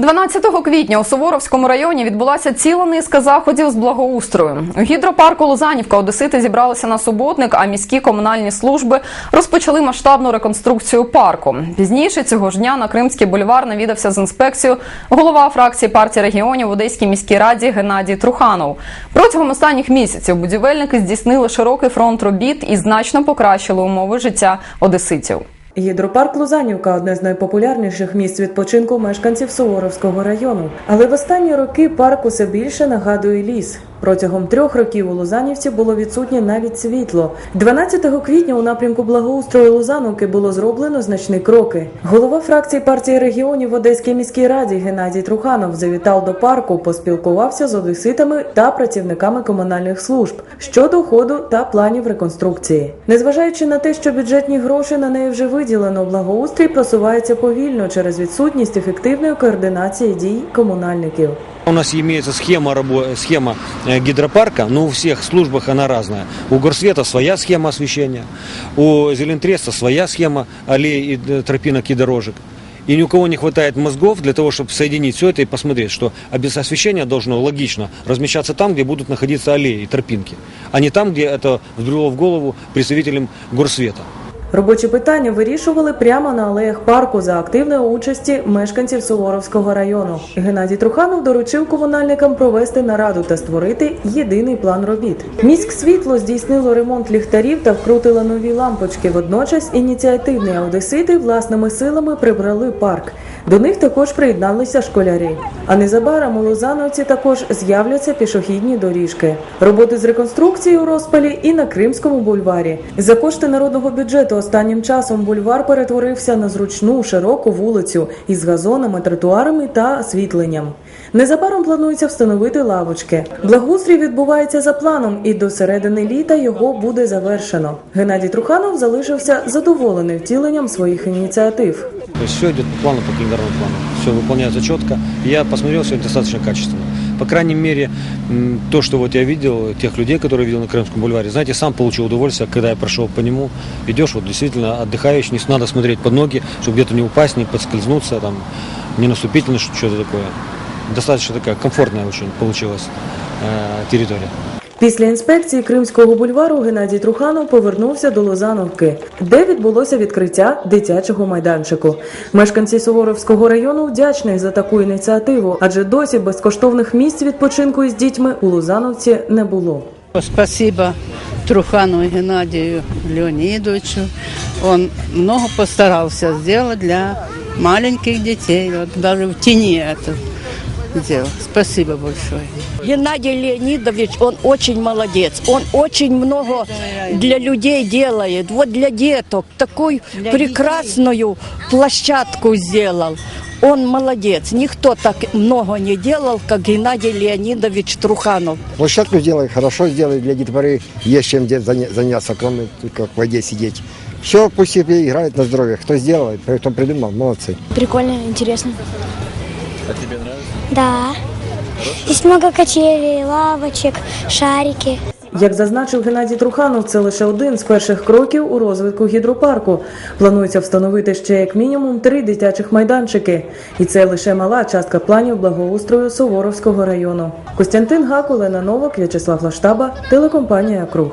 12 квітня у Суворовському районі відбулася ціла низка заходів з благоустрою. У гідропарку Лозанівка Одесити зібралися на суботник, а міські комунальні служби розпочали масштабну реконструкцію парку. Пізніше цього ж дня на Кримський бульвар навідався з інспекцією голова фракції партії регіонів в Одеській міській раді Геннадій Труханов. Протягом останніх місяців будівельники здійснили широкий фронт робіт і значно покращили умови життя одеситів. Гідропарк Лузанівка одне з найпопулярніших місць відпочинку мешканців Суворовського району. Але в останні роки парк усе більше нагадує ліс. Протягом трьох років у Лузанівці було відсутнє навіть світло. 12 квітня у напрямку благоустрою Лузановки було зроблено значні кроки. Голова фракції партії регіонів в Одеській міській раді Геннадій Труханов завітав до парку, поспілкувався з одеситами та працівниками комунальних служб щодо ходу та планів реконструкції. Незважаючи на те, що бюджетні гроші на неї вже виділено, благоустрій просувається повільно через відсутність ефективної координації дій комунальників. У нас имеется схема, схема э, гидропарка, но у всех службах она разная. У Горсвета своя схема освещения, у Зелентреста своя схема аллей, и, э, тропинок и дорожек. И ни у кого не хватает мозгов для того, чтобы соединить все это и посмотреть, что освещение должно логично размещаться там, где будут находиться аллеи и тропинки, а не там, где это взбрело в голову представителям Горсвета. Робочі питання вирішували прямо на алеях парку за активної участі мешканців Суворовського району. Геннадій Труханов доручив комунальникам провести нараду та створити єдиний план робіт. Міськ світло здійснило ремонт ліхтарів та вкрутило нові лампочки. Водночас ініціативні одесити власними силами прибрали парк. До них також приєдналися школярі. А незабаром у Лозановці також з'являться пішохідні доріжки. Роботи з реконструкції у розпалі і на Кримському бульварі. За кошти народного бюджету останнім часом бульвар перетворився на зручну широку вулицю із газонами, тротуарами та освітленням. Незабаром планується встановити лавочки. Благоустрій відбувається за планом, і до середини літа його буде завершено. Геннадій Труханов залишився задоволений втіленням своїх ініціатив. Все идет по плану, по календарному плану. Все выполняется четко. И Я посмотрел, все достаточно качественно. По крайней мере, то, что вот я видел, тех людей, которые видел на Крымском бульваре, знаете, сам получил удовольствие, когда я прошел по нему. Идешь, вот действительно отдыхаешь, не с- надо смотреть под ноги, чтобы где-то не упасть, не подскользнуться, там, не наступить на что- что-то такое. Достаточно такая комфортная очень получилась э, территория. Після інспекції Кримського бульвару Геннадій Труханов повернувся до Лозановки, де відбулося відкриття дитячого майданчику. Мешканці Суворовського району вдячні за таку ініціативу, адже досі безкоштовних місць відпочинку із дітьми у Лозановці не було. Спасибо Трухану Геннадию Леонидовичу. Он много постарался сделать для маленьких. Вот даже в тени это сделал. Спасибо большое. Геннадий Леонидович, он очень молодец. Он очень много для людей делает. Вот для деток такую прекрасную площадку сделал. Он молодец. Никто так много не делал, как Геннадий Леонидович Труханов. Площадку сделай, хорошо сделай для детворы. Есть чем заняться, кроме только в воде сидеть. Все, пусть себе играют на здоровье. Кто сделал, кто придумал, молодцы. Прикольно, интересно. А тебе нравится? Да. Здесь много качелей, лавочек, шарики. Як зазначив Геннадій Труханов, це лише один з перших кроків у розвитку гідропарку. Планується встановити ще як мінімум три дитячих майданчики, і це лише мала частка планів благоустрою Суворовського району. Костянтин Гак, Олена Новак, В'ячеслав Лаштаба, телекомпанія Круг.